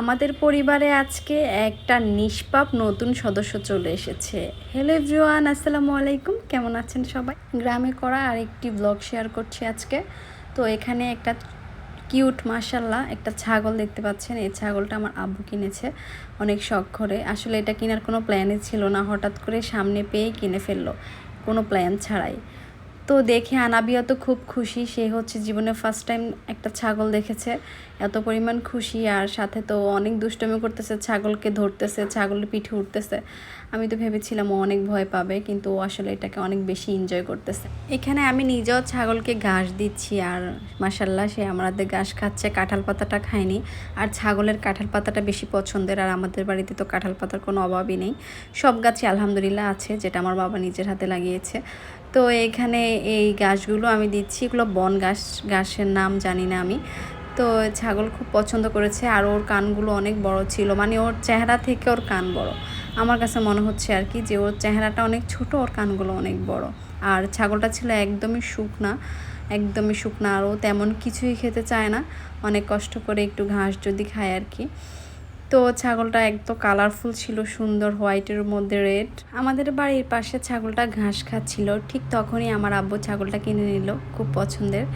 আমাদের পরিবারে আজকে একটা নিষ্পাপ নতুন সদস্য চলে এসেছে। হ্যালো এভরিওয়ান আসসালামু আলাইকুম। কেমন আছেন সবাই? গ্রামে করা আরেকটি ব্লগ শেয়ার করছি আজকে। তো এখানে একটা কিউট মাশাল্লাহ একটা ছাগল দেখতে পাচ্ছেন। এই ছাগলটা আমার আব্বু কিনেছে অনেক শখ করে। আসলে এটা কেনার কোনো প্ল্যানই ছিল না। হঠাৎ করে সামনে পেয়েই কিনে ফেলল। কোনো প্ল্যান ছাড়াই। তো দেখে আনাবিয়া তো খুব খুশি। সে হচ্ছে জীবনে ফার্স্ট টাইম একটা ছাগল দেখেছে। এত পরিমাণ খুশি আর সাথে তো অনেক দুষ্টমি করতেছে, ছাগলকে ধরতেছে, ছাগলের পিঠে উঠতেছে। আমি তো ভেবেছিলাম ও অনেক ভয় পাবে, কিন্তু ও আসলে এটাকে অনেক বেশি এনজয় করতেছে। এখানে আমি নিজেও ছাগলকে ঘাস দিচ্ছি আর মাসাল্লাহ সে আমাদের ঘাস খাচ্ছে, কাঁঠাল পাতাটা খায়নি। আর ছাগলের কাঁঠাল পাতাটা বেশি পছন্দের আর আমাদের বাড়িতে তো কাঁঠাল পাতার কোনো অভাবই নেই। সব গাছই আলহামদুলিল্লাহ আছে, যেটা আমার বাবা নিজের হাতে লাগিয়েছে। তো এখানে এই গাছগুলো আমি দিচ্ছি, এগুলো বন গাছ গাছের নাম জানি না আমি। তো ছাগল খুব পছন্দ করেছে আর ওর কানগুলো অনেক বড় ছিল মানে ওর চেহারা থেকে ওর কান বড়। আমার কাছে মনে হচ্ছে আর কি যে ওর চেহারাটা অনেক ছোট, ওর কানগুলো অনেক বড়। আর ছাগলটা ছিল একদমই শুকনা একদমই শুকনা, আর ও তেমন কিছুই খেতে চায় না। অনেক কষ্ট করে একটু ঘাস যদি খায় আর কি। তো ছাগলটা একদম কালারফুল ছিল, সুন্দর হোয়াইটের মধ্যে রেড আমাদের বাড়ির পাশে ছাগলটা ঘাস খাচ্ছিল, ঠিক তখনই আমার আব্বু ছাগলটা কিনে নিল, খুব পছন্দের।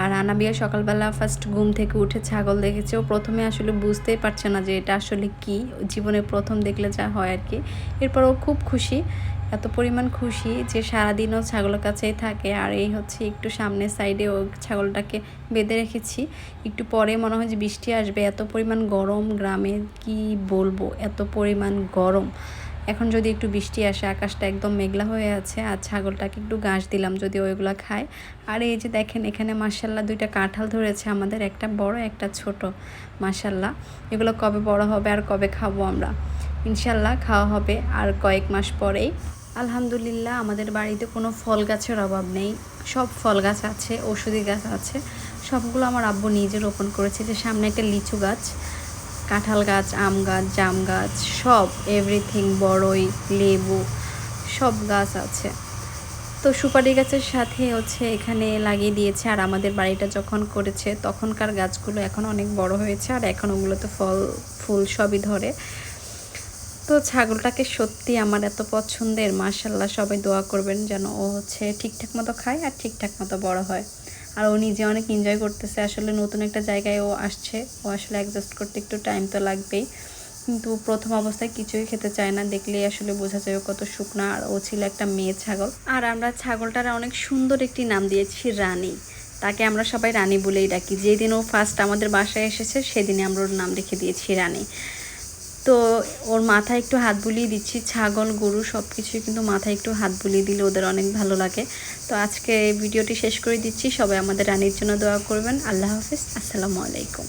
আর আনাবিয়া সকালবেলা ফার্স্ট ঘুম থেকে উঠে ছাগল দেখেছে, ও প্রথমে আসলে বুঝতেই পারছে না যে এটা আসলে কি। জীবনে প্রথম দেখলে যা হয় আর কি। এরপর ও খুব খুশি। এত পরিমাণ খুশি যে সারাদিনও ছাগলের কাছেই থাকে। আর এই হচ্ছে একটু সামনের সাইডে ও ছাগলটাকে বেঁধে রেখেছি। একটু পরে মনে হয় যে বৃষ্টি আসবে। এত পরিমাণ গরম গ্রামে, কি বলব? এত পরিমাণ গরম। এখন যদি একটু বৃষ্টি আসে, আকাশটা একদম মেঘলা হয়ে আছে আর ছাগলটাকে একটু ঘাস দিলাম যদি ওইগুলো খায়। আর এই যে দেখেন, এখানে মাসাল্লাহ দুইটা কাঁঠাল ধরেছে আমাদের, একটা বড়, একটা ছোট। মাসাল্লাহ এগুলো কবে বড় হবে আর কবে খাব আমরা? ইনশাল্লাহ খাওয়া হবে। আর কয়েক মাস পরেই আলহামদুলিল্লাহ, আমাদের বাড়িতে কোনো ফল গাছের অভাব নেই। সব ফল গাছ আছে ওষুধি গাছ আছে। সবগুলো আমার আব্বু নিজে রোপণ করেছে। যে সামনে একটা লিচু গাছ, কাঁঠাল গাছ, আম গাছ, জাম গাছ, সব এভরিথিং বড়ই, লেবু, সব গাছ আছে। তো সুপারি গাছের সাথে হচ্ছে এখানে লাগিয়ে দিয়েছে। আর আমাদের বাড়িটা যখন করেছে, তখনকার গাছগুলো এখন অনেক বড় হয়েছে। আর এখন ওগুলোতে ফল, ফুল সবই ধরে। তো ছাগলটাকে সত্যি আমার এত পছন্দের মার্শাল্লাহ সবাই দোয়া করবেন যেন ও হচ্ছে ঠিকঠাক মতো খায় আর ঠিকঠাক মতো বড় হয়। আর ও নিজে অনেক এনজয় করতেছে, আসলে নতুন একটা জায়গায় ও আসছে, ও আসলে অ্যাডজাস্ট করতে একটু টাইম তো লাগবেই। কিন্তু প্রথম অবস্থায় কিছুই খেতে চায় না, দেখলেই আসলে বোঝা যায় কত শুকনা আর ও ছিল একটা মেয়ে ছাগল। আর আমরা ছাগলটার অনেক সুন্দর একটি নাম দিয়েছি, রানী। তাকে আমরা সবাই রানী বলেই ডাকি। যেদিন ও ফার্স্ট আমাদের বাসায় এসেছে সেদিনে আমরা ওর নাম রেখে দিয়েছি, রানী। তো ওর মাথায় একটু হাত বুলিয়ে দিচ্ছি, ছাগল, গরু সব কিছুই কিন্তু মাথায় একটু হাত বুলিয়ে দিলে ওদের অনেক ভালো লাগে। তো আজকে ভিডিওটি শেষ করে দিচ্ছি, সবাই আমাদের রানীর জন্য দোয়া করবেন। আল্লাহ হাফিজ, আসসালামু আলাইকুম।